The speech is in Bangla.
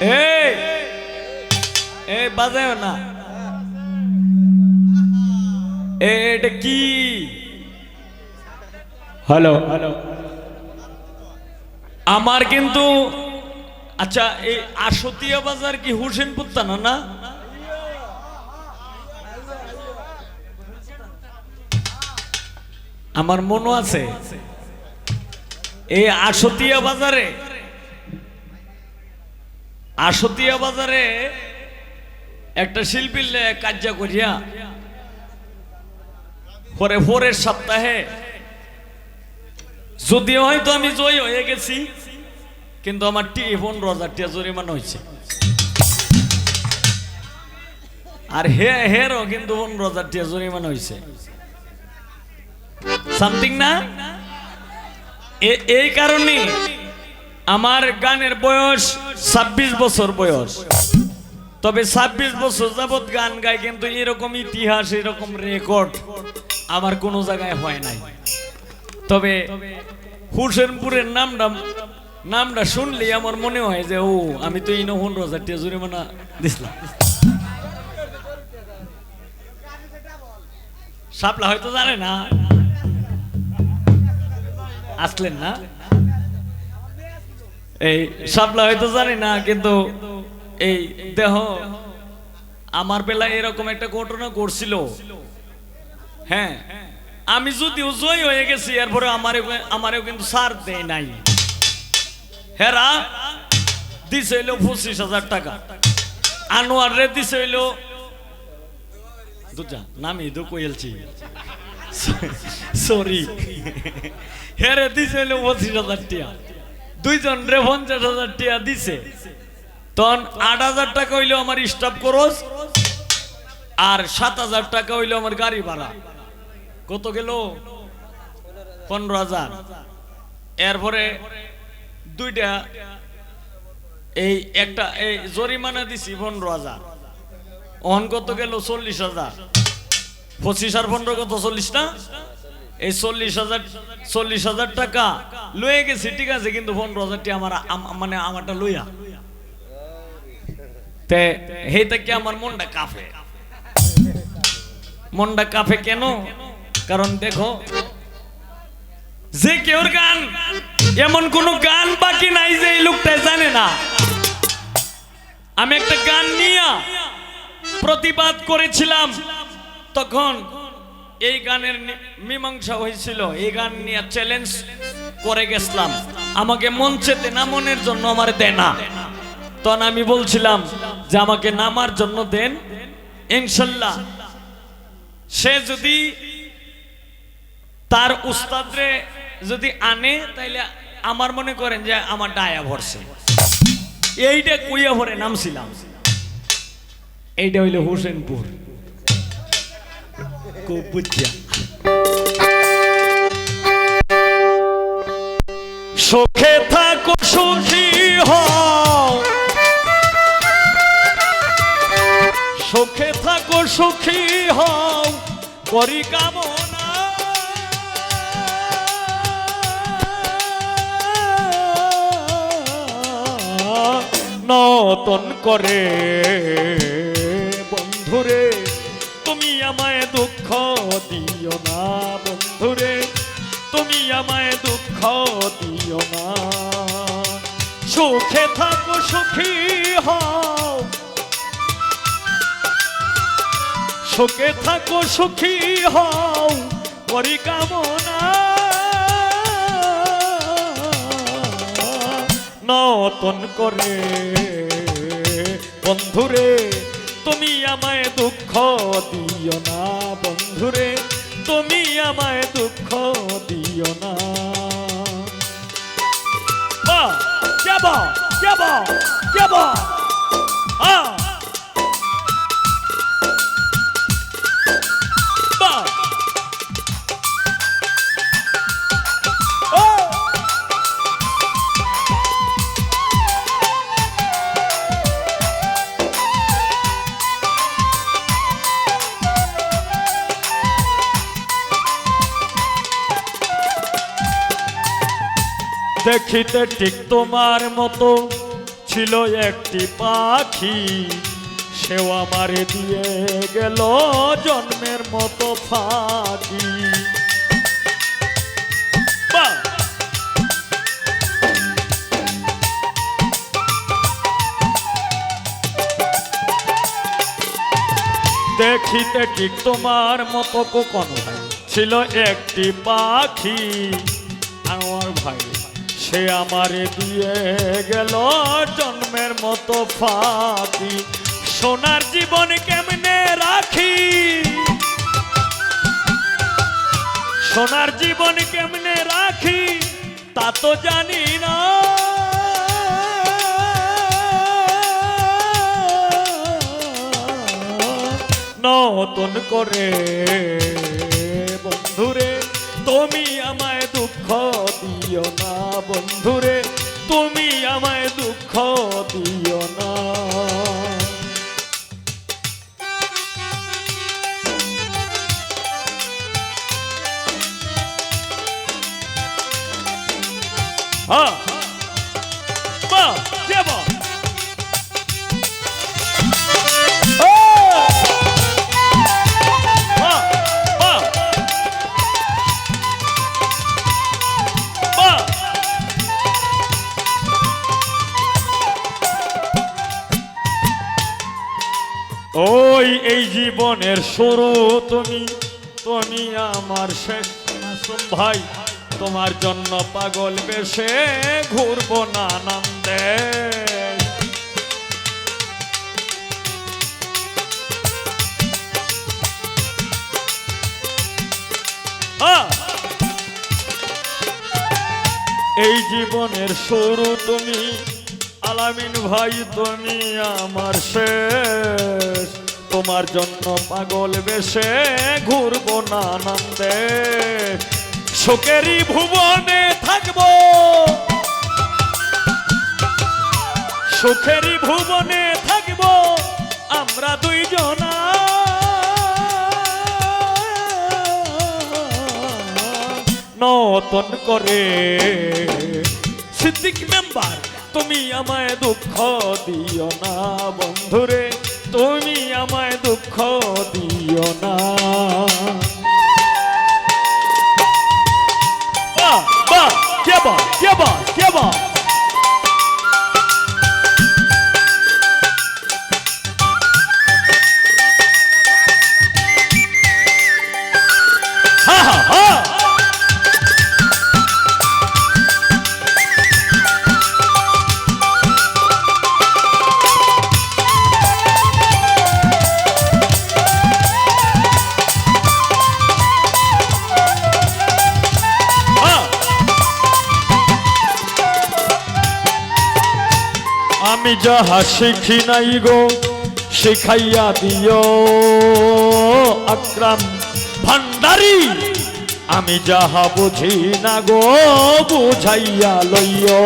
এই এই বাজায় না। এটা কি? হ্যালো হ্যালো আমার কিন্তু আচ্ছা এই আশতিয়া বাজার কি হুসেনপুর থানা না? আমার মনে আছে। এই আশতিয়া বাজারে আশতিয়া বাজারে একটা শিল্পীর লে কার্যা পরে পরের সপ্তাহে যদিও হয়তো আমি জয় হয়ে গেছি, কিন্তু আমার টি পনেরো হাজার টিয়া জরিমানা হয়েছে। আর হে, হেরও কিন্তু পনেরো হাজার টিয়া জরিমানা হয়েছে। সামথিং না? এই কারণে আমার গানের বয়স ছাব্বিশ বছর বয়স। তবে ছাব্বিশ বছর যাবৎ গান গায় কিন্তু এরকম ইতিহাস, এরকম রেকর্ড আমার কোনো জায়গায় হয় নাই। তবে হুসেনপুরের নামটা নামটা শুনলে আমার মনে হয় যে, ও, আমি তো ইনো পনেরো হাজার টাকা জরিমানা দিছিলাম। সাপলা হয়তো জানে না। আসলেন না? এই সাপলা হয়তো জানি না, কিন্তু এই দেহ, আমার বেলায় এরকম একটা ঘটনা করছিল হ্যাঁ আমি যদিও জয় হয়ে গেছি, এরপরে আমারে আমারেও কিন্তু সার দেয় নাই। হেরা দিছে হইল পঁচিশ হাজার টাকা। আনোয়ার রে দিছে হইল দুজা নামি দু কইলছি সরি। হেরে দিছে হইল পঁচিশ হাজার টিয়া। দুইজন রে পঞ্চাশ হাজার টিয়া দিছে। তখন আট হাজার টাকা হইল আমার স্টাফ খরচ, আর সাত হাজার টাকা হইল আমার গাড়ি ভাড়া। কত গেল? পনেরো হাজার। এরপরে দুইটা, এই একটা, এই জরিমানা দিছি পনেরো হাজার। অন কত গেল? চল্লিশ হাজার। পঁচিশ আর পনেরো কত? চল্লিশ না? এই চল্লিশ হাজার চল্লিশ হাজার টাকা লয়ে গেছি, ঠিক আছে, কিন্তু পনেরো হাজারটি আমার, আম- মানে আমারটা লইয়া। তে, হে থেকে আমার মনটা কাফে মনটা কাফে কেন? কারণ দেখো, যে কেউর গান, এমন কোন গান বাকি নাই যে এই লোকটা জানে না। আমি একটা গান নিয়ে প্রতিবাদ করেছিলাম, তখন এই গানের মীমাংসা হয়েছিল। এই গান নিয়ে চ্যালেঞ্জ করে গেছিলাম। আমাকে মঞ্চেতে নামনের জন্য আমার দেয় না। তখন আমি বলছিলাম যে আমাকে নামার জন্য দেন। ইনশাল্লাহ। সে যদি তার উস্তাদরে যদি আনে, তাইলে আমার মনে করেন যে আমার ডায়া ভরছে। এইটা কুইয়া ভরে নামছিলাম। এইটা হইল হোসেনপুর। বুঝিয়া সুখে থাকো সুখী সুখে থাকো সুখী হও। করি কামনা নতন করে বন্ধুরে। আমায় দুঃখ দিও না বন্ধুরে। তুমি আমায় দুঃখ দিও না। সুখে থাকো, সুখী হও। সুখে থাকো, সুখী হও। করি কামনা নতন করে বন্ধুরে তুমি আমায় দুঃখ দিও না বন্ধুরে। তুমি আমায় দুঃখ দিও না। বাহ, যাব যাব যাব আহ দেখিতে ঠিক তোমার মতো ছিল একটি পাখি। সেও আমারে দিয়ে গেল জন্মের মতো ফাঁকি। দেখিতে ঠিক তোমার মতো কোকন ভাই ছিল একটি পাখি। আমার ভাই সে আমারে দিয়ে গেল জন্মের মতো ফাঁকি। সোনার জীবন কেমনে রাখি? সোনার জীবন কেমনে রাখি, তা তো জানি না। নতুন করে বন্ধুরে তুমি আমায় দুঃখ দিও না বন্ধুরে। তুমি আমায় দুঃখ দিও ওই, এই জীবনের শুরু তুমি তুমি আমার শেষ মাসুম ভাই। তোমার জন্য পাগল বেশে ঘুরবো না আনন্দে আহ! এই জীবনের শুরু তুমি, আলামিন ভাই তুমি আমার শেষ। তোমার জন্য পাগল বেশে ঘুরবো না আনন্দে। শোকেরই ভুবনে থাকব। সুখেরই ভুবনে থাকব আমরা দুইজনা। নতুন করে সিদ্দিক মেম্বার, তুমি আমায় দুঃখ দিও না বন্ধুরে। তুমি আমায় দুঃখ দিও না। আমি যাহা শিখি নাই গো, শিখাইয়া দিও। আক্রাম ভান্ডারি, আমি যাহা বুঝি না গো, বুঝাইয়া লইও।